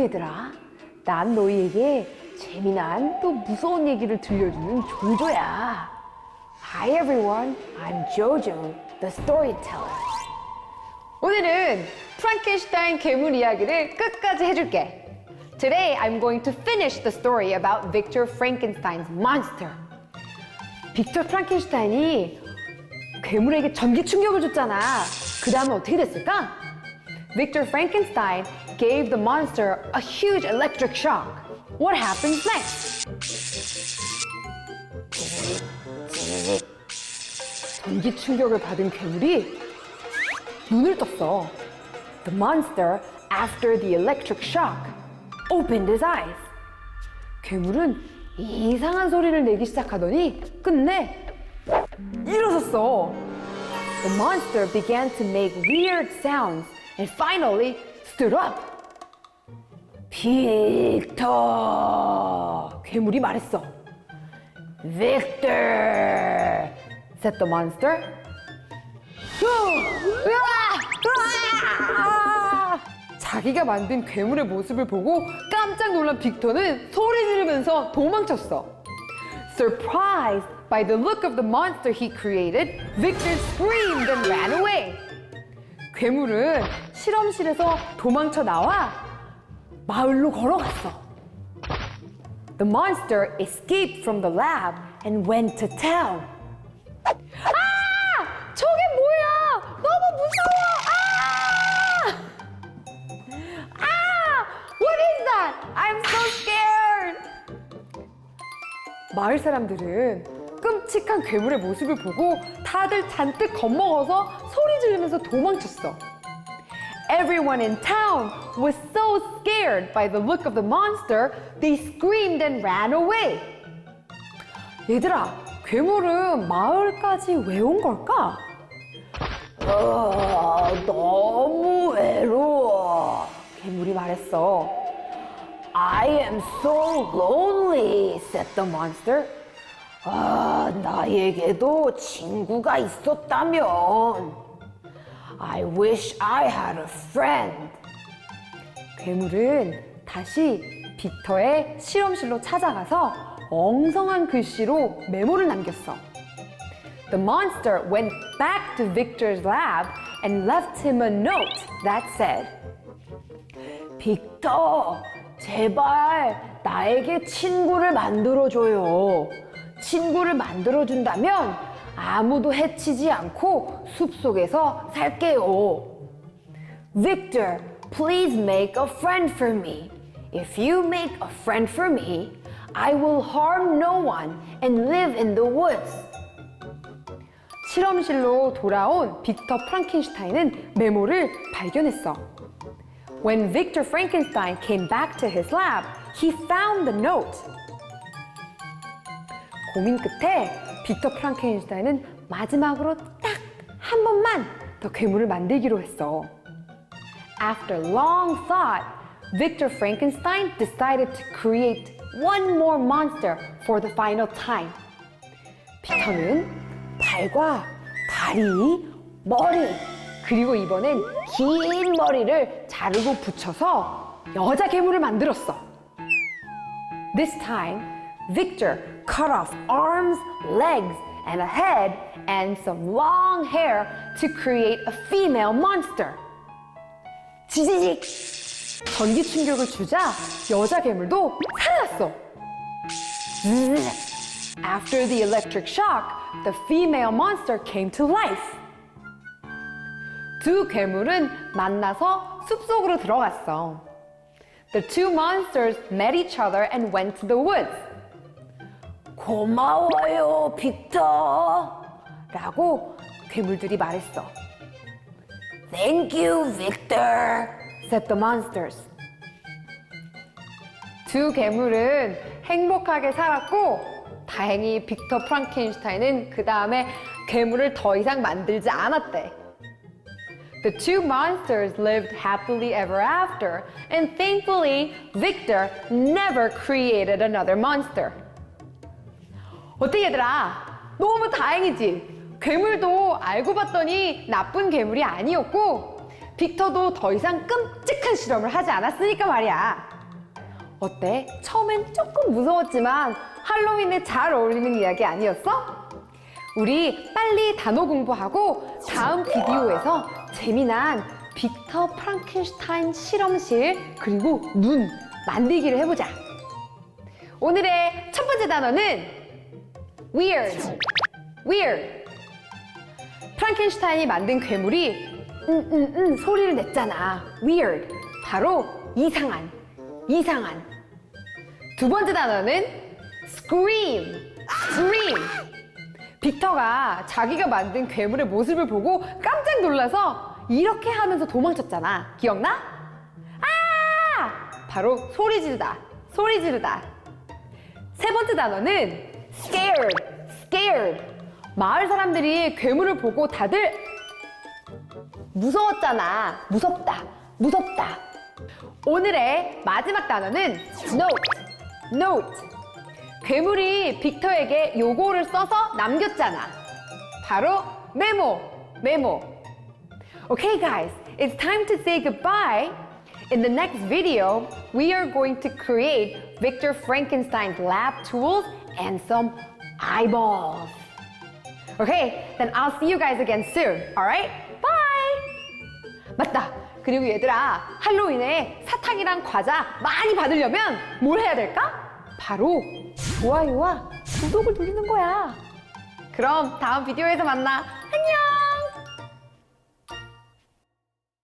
안녕 얘들아. 난 너희에게 재미난 또 무서운 얘기를 들려주는 조조야. Hi everyone, I'm Jojo, the storyteller. 오늘은 프랑켄슈타인 괴물 이야기를 끝까지 해줄게. Today I'm going to finish the story about Victor Frankenstein's monster. 빅터 프랑켄슈타인이 괴물에게 전기 충격을 줬잖아. 그 다음에 어떻게 됐을까? Victor Frankenstein gave the monster a huge electric shock. What happens next? 전기 충격을 받은 괴물이 눈을 떴어. The monster, after the electric shock, opened his eyes. 괴물은 이상한 소리를 내기 시작하더니 끝내 일어섰어. The monster began to make weird sounds and finally stood up. 빅터! 괴물이 말했어. Victor! said the monster. 자기가 만든 괴물의 모습을 보고 깜짝 놀란 빅터는 소리 지르면서 도망쳤어. Surprised by the look of the monster he created, Victor screamed and ran away. 괴물은 실험실에서 도망쳐 나와 마을로 걸어갔어. The monster escaped from the lab and went to town. 아! 저게 뭐야? 너무 무서워! 아! 아! What is that? I'm so scared! 마을 사람들은 끔찍한 괴물의 모습을 보고 다들 잔뜩 겁먹어서 소리 지르면서 도망쳤어. Everyone in town was so scared by the look of the monster, they screamed and ran away. 얘들아, 괴물은 마을까지 왜 온 걸까? 아, 너무 외로워. 괴물이 말했어. I am so lonely, said the monster. 아, 나에게도 친구가 있었다면. I wish I had a friend. 괴물은 다시 빅터의 실험실로 찾아가서 엉성한 글씨로 메모를 남겼어. The monster went back to Victor's lab and left him a note that said, 빅터, 제발 나에게 친구를 만들어줘요. 친구를 만들어준다면 아무도 해치지 않고 숲속에서 살게요. Victor, please make a friend for me. If you make a friend for me, I will harm no one and live in the woods. 실험실로 돌아온 빅터 프랑켄슈타인은 메모를 발견했어. When Victor Frankenstein came back to his lab, he found the note. 고민 끝에 빅터 프랑켄슈타인은 마지막으로 딱 한 번만 더 괴물을 만들기로 했어. After long thought, Victor Frankenstein decided to create one more monster for the final time. 피터는 발과 다리, 머리, 그리고 이번엔 긴 머리를 자르고 붙여서 여자 괴물을 만들었어. This time, Victor cut off arms, legs, and a head and some long hair to create a female monster. 지지직! 전기 충격을 주자 여자 괴물도 살았어. zzz. After the electric shock, the female monster came to life. 두 괴물은 만나서 숲속으로 들어갔어. The two monsters met each other and went to the woods. 고마워요, 빅터. 라고 괴물들이 말했어. Thank you, Victor, said the monsters. 두 괴물은 행복하게 살았고, 다행히 빅터 프랑켄슈타인은 그 다음에 괴물을 더 이상 만들지 않았대. The two monsters lived happily ever after, and thankfully, Victor never created another monster. 어때 얘들아? 너무 다행이지? 괴물도 알고 봤더니 나쁜 괴물이 아니었고 빅터도 더 이상 끔찍한 실험을 하지 않았으니까 말이야. 어때? 처음엔 조금 무서웠지만 할로윈에 잘 어울리는 이야기 아니었어? 우리 빨리 단어 공부하고 다음 비디오에서 재미난 빅터 프랑켄슈타인 실험실 그리고 눈 만들기를 해보자. 오늘의 첫 번째 단어는 weird. weird. 프랑켄슈타인이 만든 괴물이 응응응 소리를 냈잖아. weird. 바로 이상한. 이상한. 두 번째 단어는 scream. scream. 빅터가 자기가 만든 괴물의 모습을 보고 깜짝 놀라서 이렇게 하면서 도망쳤잖아. 기억나? 아! 바로 소리 지르다. 소리 지르다. 세 번째 단어는 scared. scared. 마을 사람들이 괴물을 보고 다들 무서웠잖아. 무섭다. 무섭다. 오늘의 마지막 단어는 note. note. 괴물이 빅터에게 요거를 써서 남겼잖아. 바로 메모. 메모. Okay, guys, it's time to say goodbye. In the next video, we are going to create Victor Frankenstein's lab tools and some eyeballs. Okay, then I'll see you guys again soon. Alright? Bye! 맞다. 그리고 얘들아, 할로윈에 사탕이랑 과자 많이 받으려면 뭘 해야 될까? 바로 좋아요와 구독을 누르는 거야. 그럼 다음 비디오에서 만나. 안녕!